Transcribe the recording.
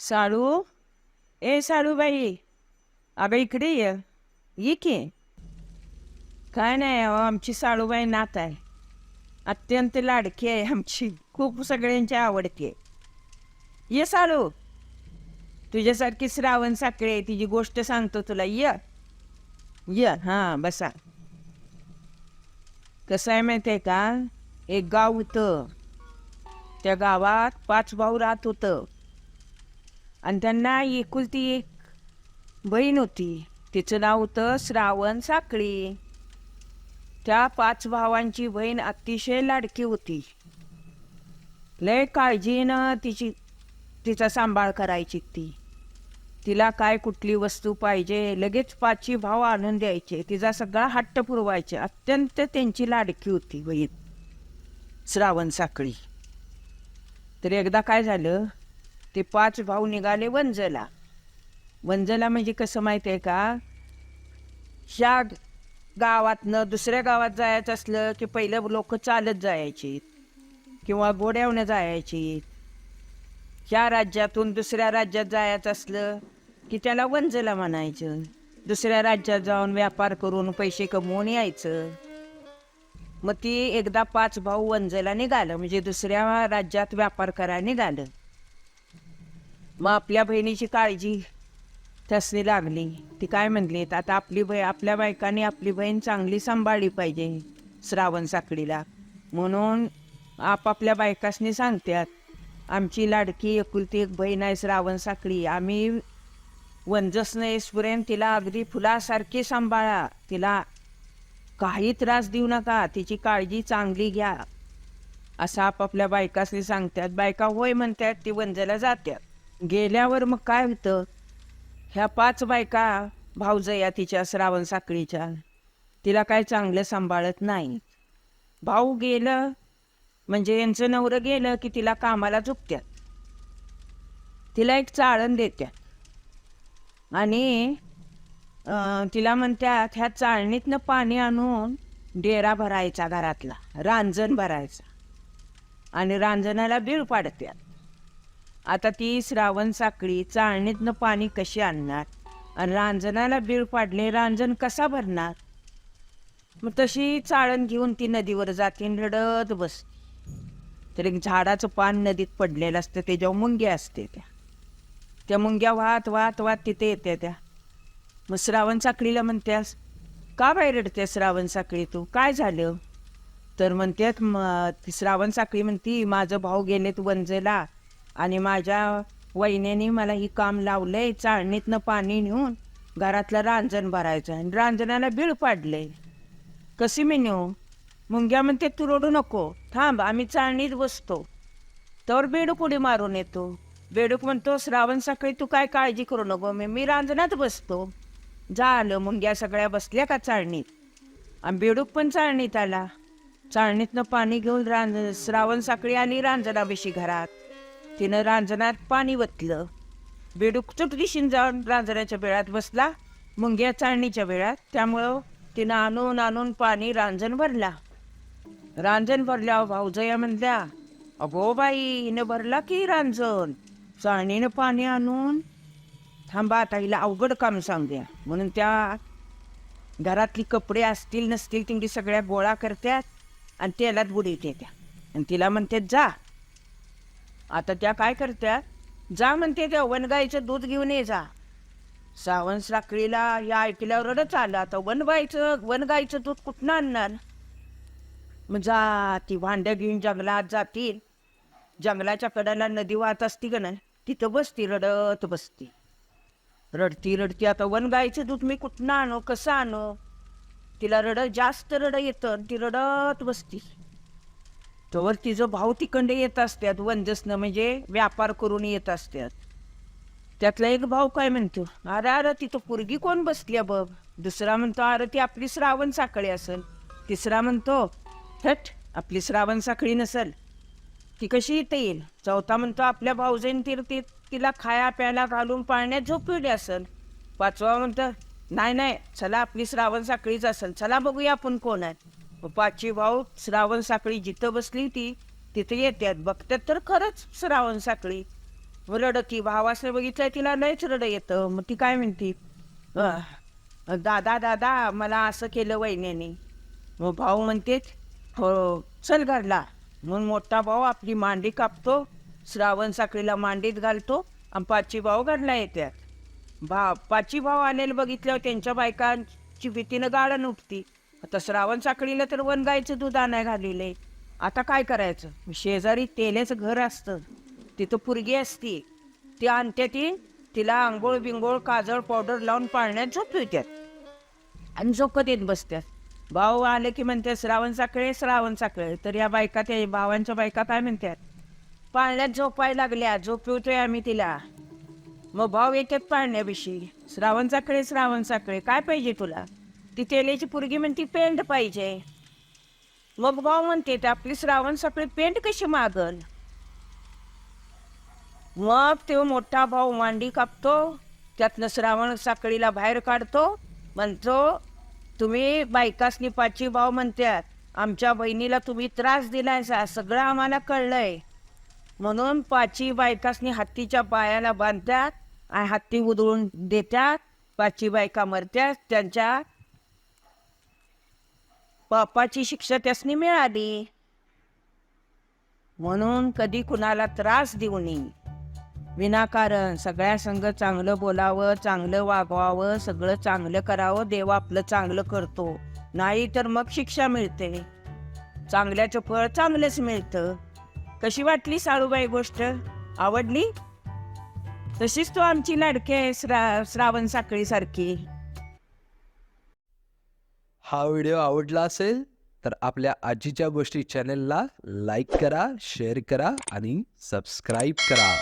साळू? ए साळूबाई. अगं इकडे ये. ये की. काय नाही अहो, आमची साळूबाई नात आहे. अत्यंत लाडकी आहे आमची. खूप सगळ्यांची आवडते ये साळू. तुझ्यासारखी श्रावण साखळे तिची गोष्ट सांगतो तुला. ये. ये हां बसा. कसं आहे माहिती आहे का? एक गाव होतं. त्या गावात पाच भाऊ राहत होतं. आणि त्यांना एकुलती एक बहीण होती. तिचं नाव होतं श्रावण साखळी. त्या पाच भावांची बहीण अतिशय लाडकी होती. लय काळजीनं तिची तिचा सांभाळ करायची ती. तिला काय कुठली वस्तू पाहिजे लगेच पाची भाव आणून द्यायचे. तिचा सगळा हट्ट पुरवायचे. अत्यंत त्यांची लाडकी होती बहीण. श्रावण साखळी. तर एकदा काय झालं? ते पाच भाऊ निघाले वंजला. वंजला म्हणजे कसं माहिती आहे का? ह्या गावातनं दुसऱ्या गावात जायचं असलं की पहिलं लोक चालत जायची किंवा घोड्यावनं जायची ह्या राज्यातून दुसऱ्या राज्यात जायचं असलं की त्याला वंजला म्हणायचं. दुसऱ्या राज्यात जाऊन व्यापार करून पैसे कमवून यायचं. मग ती एकदा पाच भाऊ वंजला निघालं म्हणजे दुसऱ्या राज्यात व्यापार करायला निघालं. मग आपल्या बहिणीची काळजी त्यासनी लागली. ती काय म्हणली आता आपली बही आपल्या बायकांनी आपली बहीण चांगली सांभाळली पाहिजे श्रावण साखळीला. म्हणून आपापल्या बायकासनी सांगतात आमची लाडकी एकुलती एक बहीण आहे श्रावण साखळी. आम्ही वंजस येसपर्यंत तिला अगदी फुलासारखी सांभाळा. तिला काही त्रास देऊ नका. तिची काळजी चांगली घ्या. असं आपापल्या बायकासनी सांगतात. बायका होय म्हणतात ती वंजाला जात्यात. गेल्यावर मग काय होतं? ह्या पाच बायका भाऊजया तिच्या श्रावण साखळीच्या. तिला काय चांगलं सांभाळत नाही भाऊ गेलं म्हणजे यांचं नवरं गेलं की तिला कामाला झुकत्यात. तिला एक चाळण देत्यात. आणि तिला म्हणतात ह्या चाळणीतनं पाणी आणून डेरा भरायचा घरातला रांजण भरायचा. आणि रांजणाला बीळ पाडत्यात. आता ती श्रावण साखळी चाळणीतनं पाणी कशी आणणार? आणि रांजणाला बीळ पाडले रांजण कसा भरणार? मग तशी चाळण घेऊन ती नदीवर जाते आणि रडत बस तर एक झाडाचं पान नदीत पडलेलं असतं त्याच्यावर मुंग्या असते त्या. त्या मुंग्या वाहत वाहत वाहत तिथे येत्या त्या. मग श्रावण साखळीला म्हणत्यास का बाहेर रडते श्रावण साखळी तू? काय झालं? तर म्हणतात म- ती श्रावण साखळी म्हणती माझं भाऊ गेलेत वंजेला आणि माझ्या वहिन्याने मला ही काम लावलंय चाळणीतनं पाणी नेऊन घरातलं रांजण भरायचं आणि रांजणाला बीळ पाडलंय. कशी मी नेऊ? मुंग्या म्हणते तू रडू नको. थांब आम्ही चाळणीत बसतो. तर बेडूक उडी मारून येतो. बेडूक म्हणतो श्रावण सकाळी तू काय काळजी करू नको मी मी रांजणात बसतो. झालं मुंग्या सगळ्या बसल्या का चाळणीत? आणि बेडूक पण चाळणीत आला. चाळणीतनं पाणी घेऊन रांज श्रावण साखळी आली रांजणाविषयी घरात. तिनं रांजणात पाणी वतलं. बेडूक चुटकीशीन जाऊन रांजणाच्या वेळात बसला. मुंग्या चाळणीच्या वेळात त्यामुळं तिनं आणून आणून पाणी रांजण भरला. रांजण भरल्या भाऊजया म्हणल्या अगो बाई हिनं भरला की रांजण? चाळणीनं पाणी आणून थांबा आता हिला अवघड काम सांगूया. म्हणून त्या घरातली कपडे असतील नसतील तिंगी सगळ्या गोळा करत्यात आणि तेलात बुडीत येत्या आणि तिला म्हणतात जा. आता त्या काय करत्या जा म्हणते त्या वनगाईचं दूध घेऊन ये जा. सावंत साखळीला या ऐकल्यावर रडच आलं. आता वनगाईचं वनगाईचं दूध कुठनं आणणार? मग जा ती भांड्या घेऊन जंगलात जातील. जंगलाच्या कड्याला नदी वाहत असती का नाही तिथं बसती रडत बसती. रडती रडती आता वनगाईचं दूध मी कुठनं आणो कसं आणो? तिला रड जास्त रड येतं आणि ती रडत बसती. तोवर तिचं भाऊ तिकडे येत असतात वंजसनं म्हणजे व्यापार करून येत असतात त्यातला एक भाऊ काय म्हणतो अरे अरे तिथं पोरगी कोण बसली बघ? दुसरा म्हणतो अरे ती आपली श्रावण साखळी असेल. तिसरा म्हणतो थट आपली श्रावण साखळी नसल. ती कशी येता येईल? चौथा म्हणतो आपल्या भाऊजेन ती ती तिला खाया प्यायला घालून पाळण्यात झोपवली असेल. पाचवा म्हणतं नाही नाही चला आपली श्रावण साखळीच असेल. चला बघूया आपण कोण आहे. पाचवी भाऊ श्रावण साखळी जिथं बसली ती तिथे येतात बघतात तर खरंच श्रावण साखळी. रडती भावासने बघितलं तिला लयच रड येतं. मग ती काय म्हणती दादा दादा मला असं केलं वहिन्याने मग भाऊ म्हणतेच हो चल घरला. म्हणून मोठा भाऊ आपली मांडी कापतो श्रावण साखळीला मांडीत घालतो आणि पाचवी भाऊ घडला येतात भा पाचवी भाऊ आलेले बघितल्यावर त्यांच्या बायकांची भीतीनं गाळण उठती. आता श्रावण साखळीला तर वन गायचं दूध आणाय घालिले आता काय करायचं? शेजारी तेल्याचं घर असतं. तिथं पुरगी असती. ती आणते ती तिला आंघोळ बिंगोळ काजळ पावडर लावून पाळण्यात झोपवित्यात आणि झोपत येत बसत्यात. भाऊ आले की म्हणते श्रावण साखळे श्रावण साखळे. तर या बायका त्या भावांच्या बायका काय म्हणतात पाळण्यात झोपाय लागल्या झोपवतोय आम्ही तिला. मग भाऊ येतात पाळण्याविषयी. श्रावण साखळे श्रावण साखळे. काय पाहिजे तुला? ती तेलेची पुरगी म्हणती पेंट पाहिजे. मग भाऊ म्हणते "ते आपली श्रावण साखळी पेंट कशी मागल? मग तो मोठा भाऊ मांडी कापतो त्यातनं श्रावण साखळीला बाहेर काढतो म्हणतो तुम्ही बायकासनी पाचवी भाव म्हणतात आमच्या बहिणीला तुम्ही त्रास दिलाय सा सगळं आम्हाला कळलंय. म्हणून पाचवी बायकासनी हत्तीच्या पायाला बांधतात आणि हत्ती उधळून देतात. पाचवी बायका मरत्यात त्यांच्या पापाची शिक्षा त्यासनी मिळाली. म्हणून कधी कुणाला त्रास देऊ नये. विनाकारण सगळ्या संग चांगलं बोलावं चांगलं वागवावं सगळं चांगलं करावं देव आपलं चांगलं करतो. नाही तर मग शिक्षा मिळते. चांगल्याचं फळ चांगलंच मिळतं. कशी वाटली साळूबाई गोष्ट? आवडली? तशीच तो आमची लाडकी आहे श्रा श्रावण साखळी सारखी हा व्हिडिओ आवडला असेल तर आपल्या आजीच्या गोष्टी चॅनलला लाईक करा शेअर करा आणि सबस्क्राईब करा.